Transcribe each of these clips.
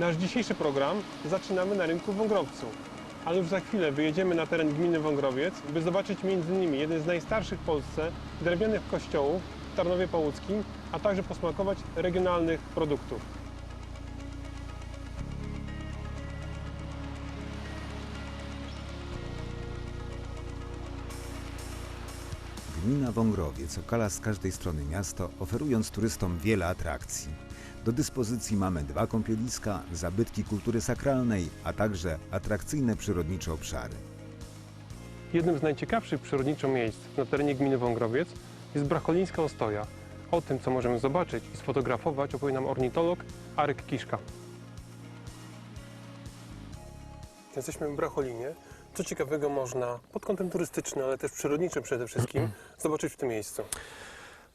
Nasz dzisiejszy program zaczynamy na rynku w Wągrowcu. Ale już za chwilę wyjedziemy na teren gminy Wągrowiec, by zobaczyć m.in. jeden z najstarszych w Polsce drewnianych kościołów w Tarnowie Połuckim, a także posmakować regionalnych produktów. Gmina Wągrowiec okala z każdej strony miasto, oferując turystom wiele atrakcji. Do dyspozycji mamy dwa kąpieliska, zabytki kultury sakralnej, a także atrakcyjne przyrodnicze obszary. Jednym z najciekawszych przyrodniczo miejsc na terenie gminy Wągrowiec jest Bracholińska Ostoja. O tym, co możemy zobaczyć i sfotografować, opowie nam ornitolog Arek Kiszka. Jesteśmy w Bracholinie. Co ciekawego można pod kątem turystycznym, ale też przyrodniczym przede wszystkim zobaczyć w tym miejscu?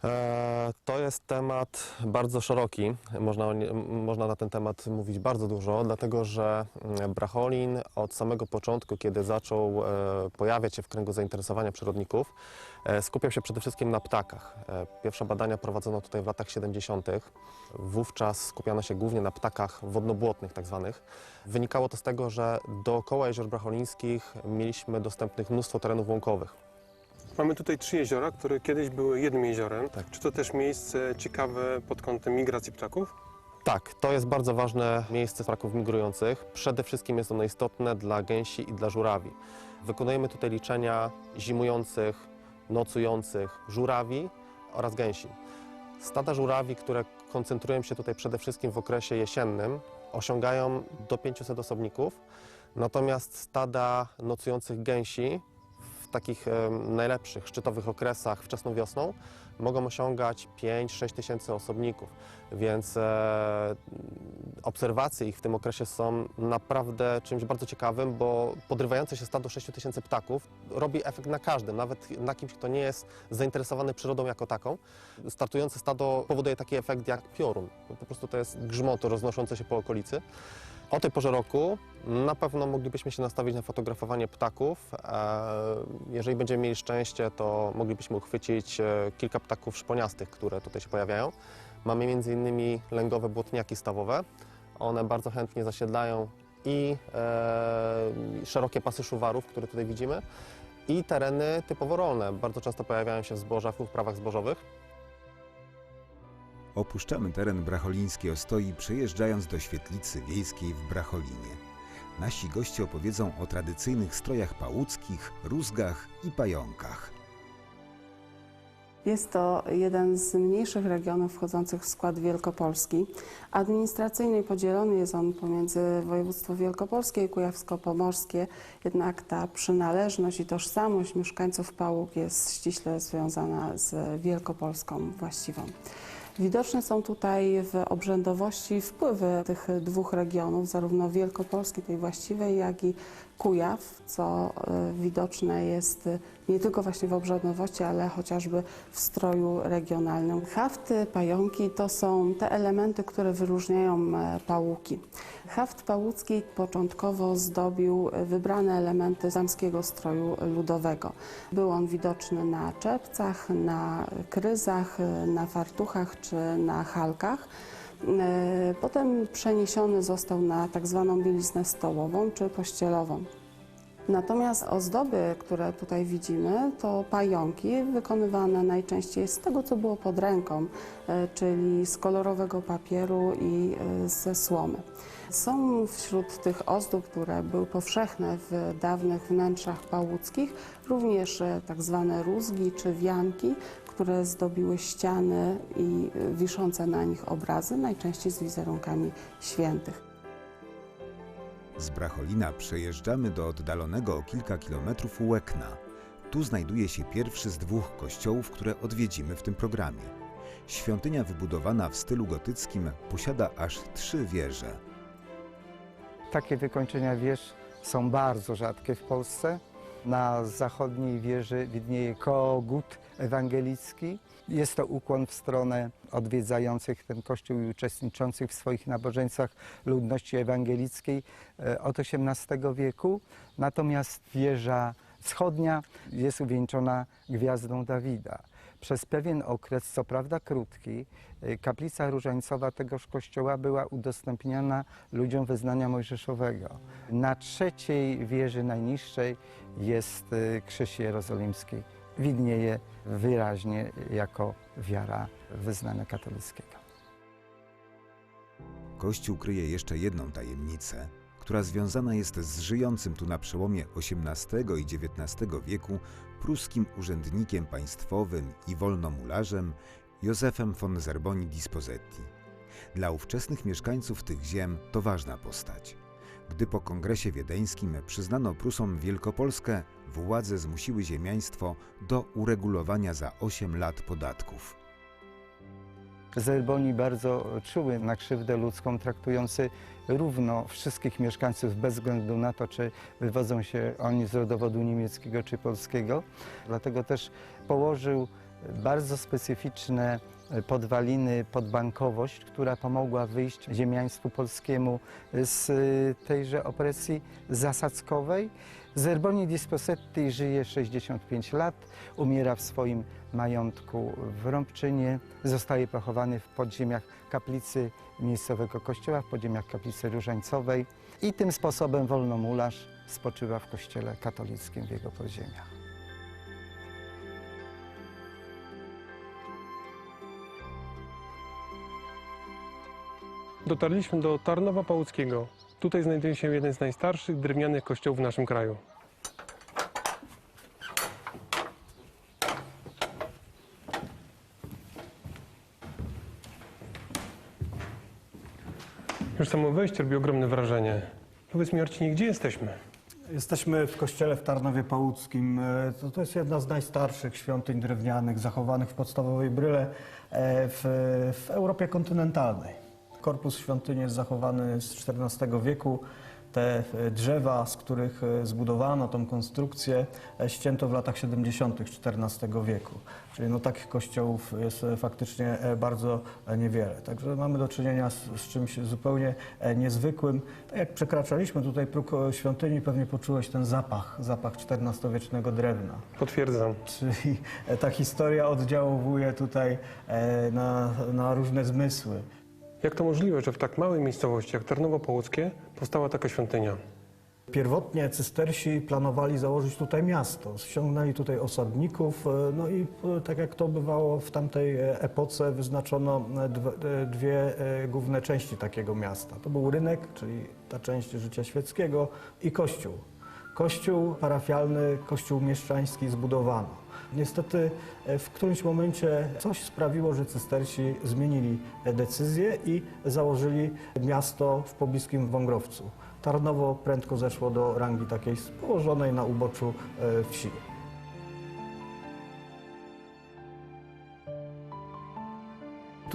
E, To jest temat bardzo szeroki. Można, można na ten temat mówić bardzo dużo, dlatego że mm, Bracholin od samego początku, kiedy zaczął e, pojawiać się w kręgu zainteresowania przyrodników, e, skupiał się przede wszystkim na ptakach. Pierwsze badania prowadzono tutaj w latach 70. Wówczas skupiano się głównie na ptakach wodnobłotnych tak zwanych. Wynikało to z tego, że dookoła jezior bracholińskich mieliśmy dostępnych mnóstwo terenów łąkowych. Mamy tutaj trzy jeziora, które kiedyś były jednym jeziorem. Tak. Czy to też miejsce ciekawe pod kątem migracji ptaków? Tak, to jest bardzo ważne miejsce ptaków migrujących. Przede wszystkim jest ono istotne dla gęsi i dla żurawi. Wykonujemy tutaj liczenia zimujących, nocujących żurawi oraz gęsi. Stada żurawi, które koncentrują się tutaj przede wszystkim w okresie jesiennym, osiągają do 500 osobników, natomiast stada nocujących gęsi takich najlepszych, szczytowych okresach wczesną wiosną mogą osiągać 5-6 tysięcy osobników, więc e, obserwacje ich w tym okresie są naprawdę czymś bardzo ciekawym, bo podrywające się stado 6 tysięcy ptaków robi efekt na każdym, nawet na kimś, kto nie jest zainteresowany przyrodą jako taką. Startujące stado powoduje taki efekt jak piorun. Po prostu to jest grzmoto roznoszące się po okolicy. O tej porze roku na pewno moglibyśmy się nastawić na fotografowanie ptaków. E, Jeżeli będziemy mieli szczęście, to moglibyśmy uchwycić e, kilka ptaków szponiastych, które tutaj się pojawiają. Mamy m.in. lęgowe błotniaki stawowe. One bardzo chętnie zasiedlają i e, szerokie pasy szuwarów, które tutaj widzimy, i tereny typowo rolne. Bardzo często pojawiają się w zbożach, w uprawach zbożowych. Opuszczamy teren bracholińskiej ostoi, przejeżdżając do świetlicy wiejskiej w Bracholinie. Nasi goście opowiedzą o tradycyjnych strojach pałuckich, rózgach i pająkach. Jest to jeden z mniejszych regionów wchodzących w skład Wielkopolski. Administracyjnie podzielony jest on pomiędzy województwo wielkopolskie i kujawsko-pomorskie, jednak ta przynależność i tożsamość mieszkańców Pałuk jest ściśle związana z Wielkopolską właściwą. Widoczne są tutaj w obrzędowości wpływy tych dwóch regionów, zarówno Wielkopolski, tej właściwej, jak i Kujaw, co e, widoczne jest e, nie tylko właśnie w obrzędowości, ale chociażby w stroju regionalnym. Hafty, pająki to są te elementy, które wyróżniają e, pałuki. Haft pałucki początkowo zdobił e, wybrane elementy zamskiego stroju ludowego. Był on widoczny na czepcach, na kryzach, e, na fartuchach czy na halkach. E, Potem przeniesiony został na tak zwaną bieliznę stołową czy pościelową. Natomiast ozdoby, które tutaj widzimy, to pająki wykonywane najczęściej z tego, co było pod ręką, e, czyli z kolorowego papieru i e, ze słomy. Są wśród tych ozdób, które były powszechne w dawnych wnętrzach pałuckich, również tak zwane rózgi czy wianki, które zdobiły ściany i e, wiszące na nich obrazy, najczęściej z wizerunkami świętych. Z Bracholina przejeżdżamy do oddalonego o kilka kilometrów Łekna. Tu znajduje się pierwszy z dwóch kościołów, które odwiedzimy w tym programie. Świątynia wybudowana w stylu gotyckim posiada aż trzy wieże. Takie wykończenia wież są bardzo rzadkie w Polsce. Na zachodniej wieży widnieje kogut ewangelicki. Jest to ukłon w stronę odwiedzających ten kościół i uczestniczących w swoich nabożeństwach ludności ewangelickiej e, od XVIII wieku. Natomiast wieża wschodnia jest uwieńczona gwiazdą Dawida. Przez pewien okres, co prawda krótki, y, kaplica różańcowa tegoż kościoła była udostępniana ludziom wyznania mojżeszowego. Na trzeciej wieży najniższej jest y, krzyż jerozolimski. Widnieje wyraźnie jako wiara wyznania katolickiego. Kościół kryje jeszcze jedną tajemnicę, która związana jest z żyjącym tu na przełomie XVIII i XIX wieku pruskim urzędnikiem państwowym i wolnomularzem Józefem von Zerboni Dispozetti. Dla ówczesnych mieszkańców tych ziem to ważna postać. Gdy po kongresie wiedeńskim przyznano Prusom Wielkopolskę, władze zmusiły ziemiaństwo do uregulowania za 8 lat podatków. Zerboni bardzo czuły na krzywdę ludzką, traktujący równo wszystkich mieszkańców bez względu na to, czy wywodzą się oni z rodowodu niemieckiego czy polskiego. Dlatego też położył bardzo specyficzne podwaliny pod bankowość, która pomogła wyjść ziemiaństwu polskiemu z tejże opresji zasadzkowej. Zerboni Disposetti żyje 65 lat, umiera w swoim majątku w Rąbczynie, zostaje pochowany w podziemiach kaplicy miejscowego kościoła, w podziemiach kaplicy różańcowej i tym sposobem wolnomularz spoczywa w kościele katolickim w jego podziemiach. Dotarliśmy do Tarnowa Pałuckiego. Tutaj znajduje się jeden z najstarszych drewnianych kościołów w naszym kraju. Już samo wejście robi ogromne wrażenie. Powiedz mi, Marcinie, gdzie jesteśmy? Jesteśmy w kościele w Tarnowie Pałuckim. E, To, to jest jedna z najstarszych świątyń drewnianych zachowanych w podstawowej bryle e, w, w Europie kontynentalnej. Korpus świątyni jest zachowany z XIV wieku. Te e, drzewa, z których e, zbudowano tą konstrukcję, e, ścięto w latach 70. XIV wieku. Czyli no, takich kościołów jest faktycznie bardzo niewiele. Także mamy do czynienia z, z czymś zupełnie niezwykłym. Tak jak przekraczaliśmy tutaj próg świątyni, pewnie poczułeś ten zapach, zapach XIV-wiecznego drewna. Potwierdzam. Czyli ta historia oddziałuje tutaj na, na różne zmysły. Jak to możliwe, że w tak małej miejscowości jak Tarnowo Pałuckie powstała taka świątynia? Pierwotnie cystersi planowali założyć tutaj miasto. Ściągnęli tutaj osadników, e, no i e, tak jak to bywało w tamtej e, epoce, wyznaczono dw- dwie główne części takiego miasta. To był rynek, czyli ta część życia świeckiego i kościół. Kościół parafialny, kościół mieszczański zbudowano. Niestety e, w którymś momencie coś sprawiło, że cystersi zmienili e, decyzję i założyli miasto w pobliskim Wągrowcu. Tarnowo prędko zeszło do rangi takiej położonej na uboczu e, wsi.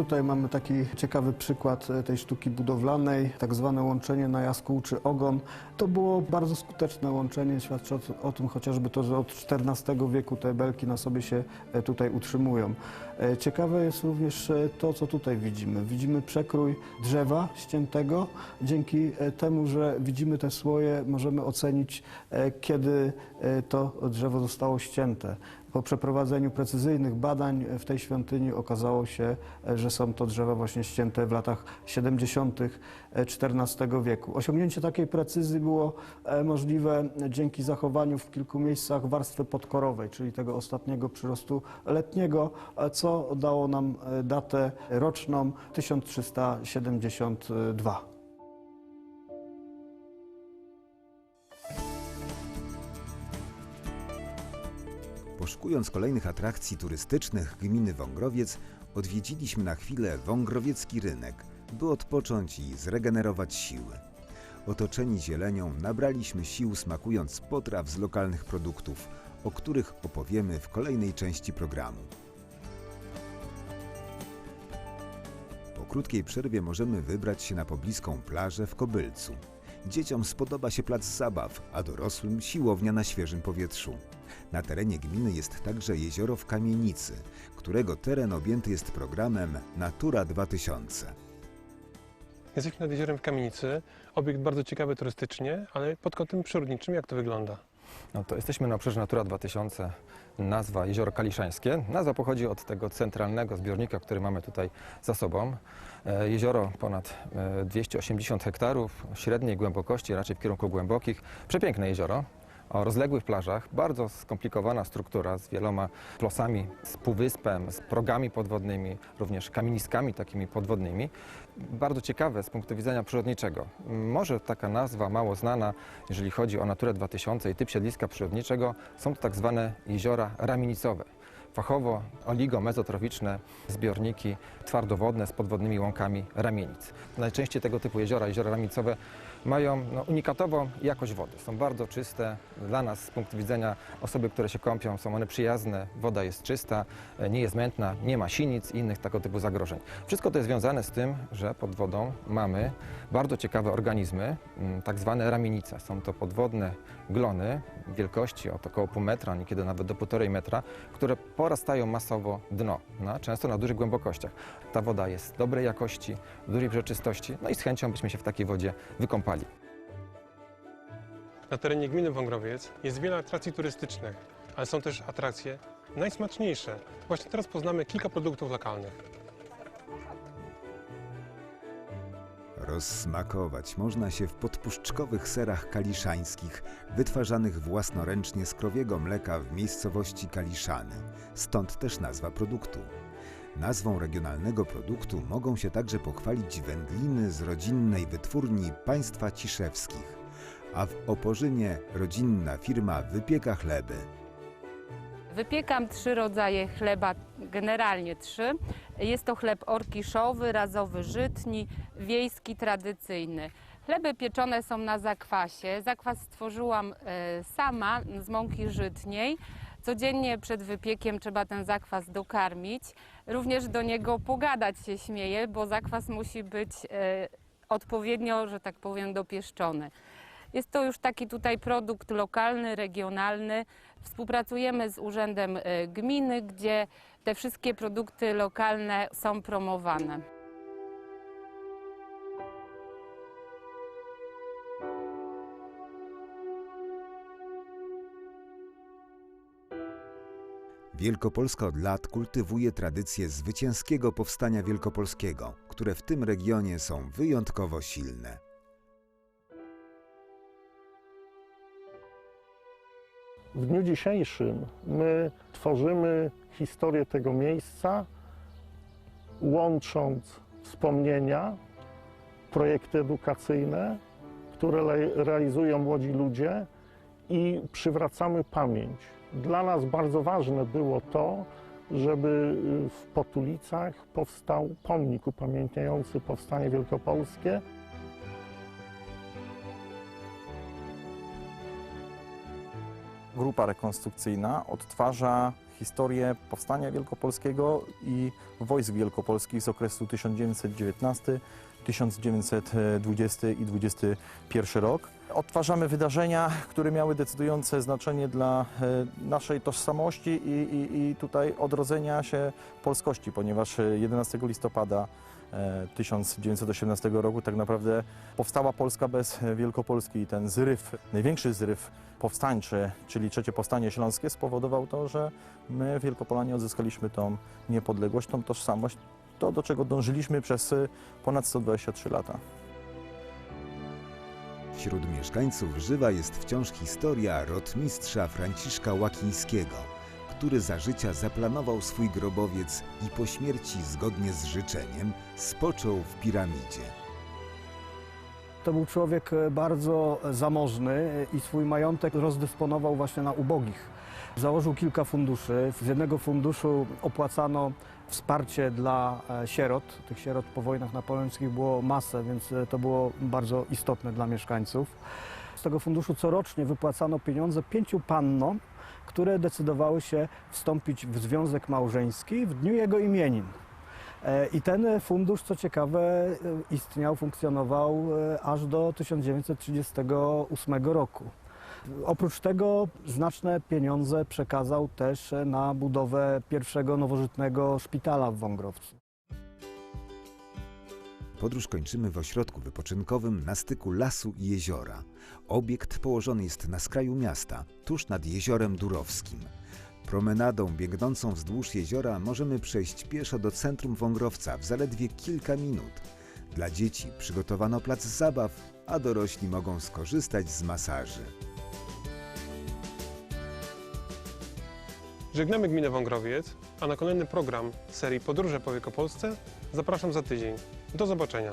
Tutaj mamy taki ciekawy przykład e, tej sztuki budowlanej, tak zwane łączenie na jaskółczy ogon. To było bardzo skuteczne łączenie, świadczy o, tym chociażby to, że od XIV wieku te belki na sobie się e, tutaj utrzymują. E, Ciekawe jest również to, co tutaj widzimy. Widzimy przekrój drzewa ściętego. Dzięki temu, że widzimy te słoje, możemy ocenić, kiedy to drzewo zostało ścięte. Po przeprowadzeniu precyzyjnych badań w tej świątyni okazało się, że są to drzewa właśnie ścięte w latach 70. XIV wieku. Osiągnięcie takiej precyzji było e, możliwe dzięki zachowaniu w kilku miejscach warstwy podkorowej, czyli tego ostatniego przyrostu letniego, e, co dało nam e, datę roczną 1372. Poszukując kolejnych atrakcji turystycznych gminy Wągrowiec, odwiedziliśmy na chwilę Wągrowiecki Rynek, by odpocząć i zregenerować siły. Otoczeni zielenią nabraliśmy sił smakując potraw z lokalnych produktów, o których opowiemy w kolejnej części programu. Po krótkiej przerwie możemy wybrać się na pobliską plażę w Kobylcu. Dzieciom spodoba się plac zabaw, a dorosłym siłownia na świeżym powietrzu. Na terenie gminy jest także jezioro w Kamienicy, którego teren objęty jest programem Natura 2000. Jesteśmy nad jeziorem w Kamienicy. Obiekt bardzo ciekawy turystycznie, ale pod kątem przyrodniczym jak to wygląda? No to jesteśmy na obszarze Natura 2000, nazwa Jezioro Kaliszańskie. Nazwa pochodzi od tego centralnego zbiornika, który mamy tutaj za sobą. E, Jezioro ponad e, 280 hektarów, średniej głębokości, raczej w kierunku głębokich. Przepiękne jezioro. O rozległych plażach, bardzo skomplikowana struktura z wieloma plosami, z półwyspem, z progami podwodnymi, również kamieniskami takimi podwodnymi. Bardzo ciekawe z punktu widzenia przyrodniczego. Może taka nazwa mało znana, jeżeli chodzi o Naturę 2000 i typ siedliska przyrodniczego, są to tak zwane jeziora ramienicowe. Fachowo oligomezotroficzne zbiorniki twardowodne z podwodnymi łąkami ramienic. Najczęściej tego typu jeziora, jeziora ramienicowe mają no, unikatową jakość wody. Są bardzo czyste. Dla nas z punktu widzenia osoby, które się kąpią, są one przyjazne. Woda jest czysta, e, nie jest mętna, nie ma sinic i innych tego typu zagrożeń. Wszystko to jest związane z tym, że pod wodą mamy bardzo ciekawe organizmy, mm, tak zwane ramienice. Są to podwodne glony wielkości od około pół metra, niekiedy nawet do półtorej metra, które porastają masowo dno, na, często na dużych głębokościach. Ta woda jest dobrej jakości, dużej przeczystości, no i z chęcią byśmy się w takiej wodzie wykąpali. Na terenie gminy Wągrowiec jest wiele atrakcji turystycznych, ale są też atrakcje najsmaczniejsze. Właśnie teraz poznamy kilka produktów lokalnych. Rozsmakować można się w podpuszczkowych serach kaliszańskich, wytwarzanych własnoręcznie z krowiego mleka w miejscowości Kaliszany. Stąd też nazwa produktu. Nazwą regionalnego produktu mogą się także pochwalić wędliny z rodzinnej wytwórni państwa ciszewskich, a w Oporzynie rodzinna firma wypieka chleby. Wypiekam trzy rodzaje chleba, generalnie trzy. Jest to chleb orkiszowy, razowy żytni, wiejski, tradycyjny. Chleby pieczone są na zakwasie. Zakwas stworzyłam e, sama z mąki żytniej. Codziennie przed wypiekiem trzeba ten zakwas dokarmić. Również do niego pogadać się śmieje, bo zakwas musi być e, odpowiednio, że tak powiem, dopieszczony. Jest to już taki tutaj produkt lokalny, regionalny. Współpracujemy z Urzędem e, Gminy, gdzie te wszystkie produkty lokalne są promowane. Wielkopolska od lat kultywuje tradycje zwycięskiego powstania wielkopolskiego, które w tym regionie są wyjątkowo silne. W dniu dzisiejszym my tworzymy historię tego miejsca, łącząc wspomnienia, projekty edukacyjne, które realizują młodzi ludzie i przywracamy pamięć. Dla nas bardzo ważne było to, żeby y, w Potulicach powstał pomnik upamiętniający powstanie wielkopolskie. Grupa rekonstrukcyjna odtwarza historię powstania wielkopolskiego i wojsk wielkopolskich z okresu 1919, 1920 i 21 rok. Odtwarzamy wydarzenia, które miały decydujące znaczenie dla e, naszej tożsamości i, i, i tutaj odrodzenia się polskości, ponieważ 11 listopada e, 1918 roku tak naprawdę powstała Polska bez Wielkopolski i ten zryw, największy zryw powstańczy, czyli trzecie powstanie śląskie spowodował to, że my Wielkopolanie odzyskaliśmy tą niepodległość, tą tożsamość, to do czego dążyliśmy przez ponad 123 lata. Wśród mieszkańców żywa jest wciąż historia rotmistrza Franciszka Łakińskiego, który za życia zaplanował swój grobowiec i po śmierci, zgodnie z życzeniem, spoczął w piramidzie. To był człowiek e, bardzo zamożny e, i swój majątek rozdysponował właśnie na ubogich. Założył kilka funduszy. Z jednego funduszu opłacano wsparcie dla e, sierot. Tych sierot po wojnach napoleońskich było masę, więc e, to było bardzo istotne dla mieszkańców. Z tego funduszu corocznie wypłacano pieniądze pięciu pannom, które decydowały się wstąpić w związek małżeński w dniu jego imienin. E, I ten fundusz, co ciekawe, e, istniał, funkcjonował e, aż do 1938 roku. Oprócz tego znaczne pieniądze przekazał też na budowę pierwszego nowożytnego szpitala w Wągrowcu. podróż kończymy w ośrodku wypoczynkowym na styku lasu i jeziora. Obiekt położony jest na skraju miasta, tuż nad jeziorem Durowskim. Promenadą biegnącą wzdłuż jeziora możemy przejść pieszo do centrum Wągrowca w zaledwie kilka minut. Dla dzieci przygotowano plac zabaw, a dorośli mogą skorzystać z masaży. Żegnamy gminę Wągrowiec, a na kolejny program serii Podróże po Wielkopolsce zapraszam za tydzień. Do zobaczenia.